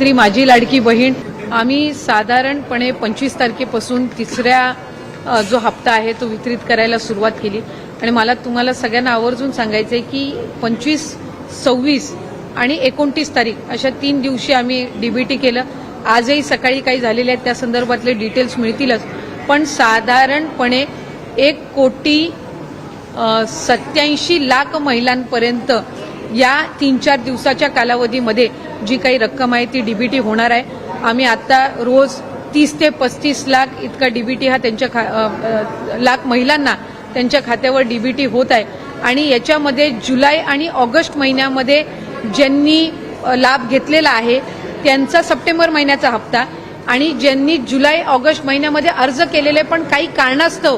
श्री माझी लाडकी बहीण आम्ही साधारणपणे पंचवीस तारखेपासून तिसऱ्या जो हप्ता आहे तो वितरित करायला सुरुवात केली. आणि मला तुम्हाला सगळ्यांना आवर्जून सांगायचं आहे की पंचवीस सव्वीस आणि एकोणतीस तारीख अशा तीन दिवशी आम्ही डीबीटी केलं. आजही सकाळी काही झालेले आहेत त्या संदर्भातले डिटेल्स मिळतीलच. पण साधारणपणे एक कोटी सत्याऐंशी लाख महिलांपर्यंत या तीन चार दिवसाच्या कालावधीमध्ये जी काही रक्कम आहे ती डीबीटी होणार आहे. आम्ही आता रोज तीस ते पस्तीस लाख इतका डीबीटी हा त्यांच्या खा लाख महिलांना त्यांच्या खात्यावर डीबीटी होत आहे. आणि याच्यामध्ये जुलै आणि ऑगस्ट महिन्यामध्ये ज्यांनी लाभ घेतलेला आहे त्यांचा सप्टेंबर महिन्याचा हप्ता आणि ज्यांनी जुलै ऑगस्ट महिन्यामध्ये अर्ज केलेले पण काही कारणास्तव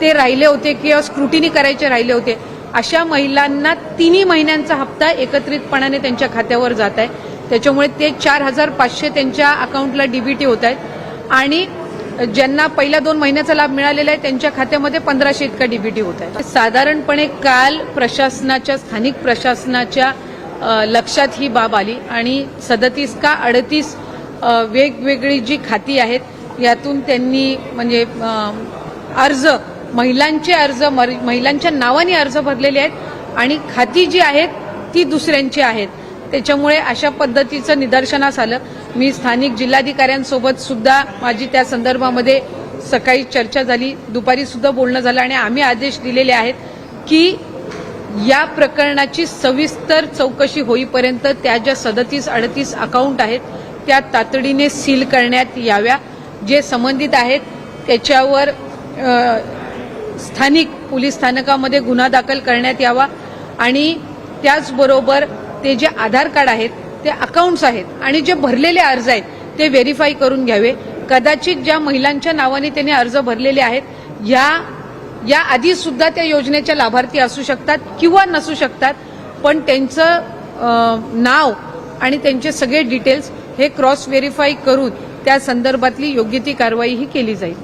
ते राहिले होते किंवा स्क्रुटिनी करायचे राहिले होते अशा महिलांना तिन्ही महिन्यांचा हप्ता एकत्रितपणाने त्यांच्या खात्यावर जात आहे. त्याच्यामुळे ते चार हजार पाचशे त्यांच्या अकाउंटला डीबीटी होत आहेत. आणि ज्यांना पहिल्या दोन महिन्याचा लाभ मिळालेला आहे त्यांच्या खात्यामध्ये पंधराशे इतका डीबीटी होत आहे. साधारणपणे काल प्रशासनाच्या स्थानिक प्रशासनाच्या लक्षात ही बाब आली. आणि सदतीस का अडतीस वेगवेगळी जी खाती आहेत यातून त्यांनी म्हणजे अर्ज महिलांचे अर्ज मर- महिलांच्या नावाने अर्ज भरलेले आहेत आणि खाती जी आहेत ती दुसऱ्यांची आहेत. त्याच्यामुळे अशा पद्धतीचं निदर्शनास आलं. मी स्थानिक जिल्हाधिकाऱ्यांसोबत सुद्धा माझी त्या संदर्भामध्ये सकाळी चर्चा झाली. दुपारी सुद्धा बोलणं झालं आणि आम्ही आदेश दिलेले आहेत की या प्रकरणाची सविस्तर चौकशी होईपर्यंत त्या ज्या सदतीस अडतीस अकाउंट आहेत त्या तातडीने सील करण्यात याव्या. जे संबंधित आहेत त्याच्यावर स्थानिक पोलीस स्थानकामध्ये गुन्हा दाखल करण्यात यावा आणि त्याचबरोबर ते जे आधार कार्ड आहेत ते अकाउंट्स आहेत आणि जे भरलेले अर्ज आहेत ते व्हेरीफाय करून घ्यावे. कदाचित ज्या महिलांच्या नावाने त्यांनी अर्ज भरलेले आहेत या या आधी सुद्धा त्या योजनेच्या लाभार्थी असू शकतात किंवा नसू शकतात पण त्यांचं नाव आणि त्यांचे सगळे डिटेल्स हे क्रॉस व्हेरीफाय करून त्या संदर्भातली योग्य ती कारवाई ही केली जाईल.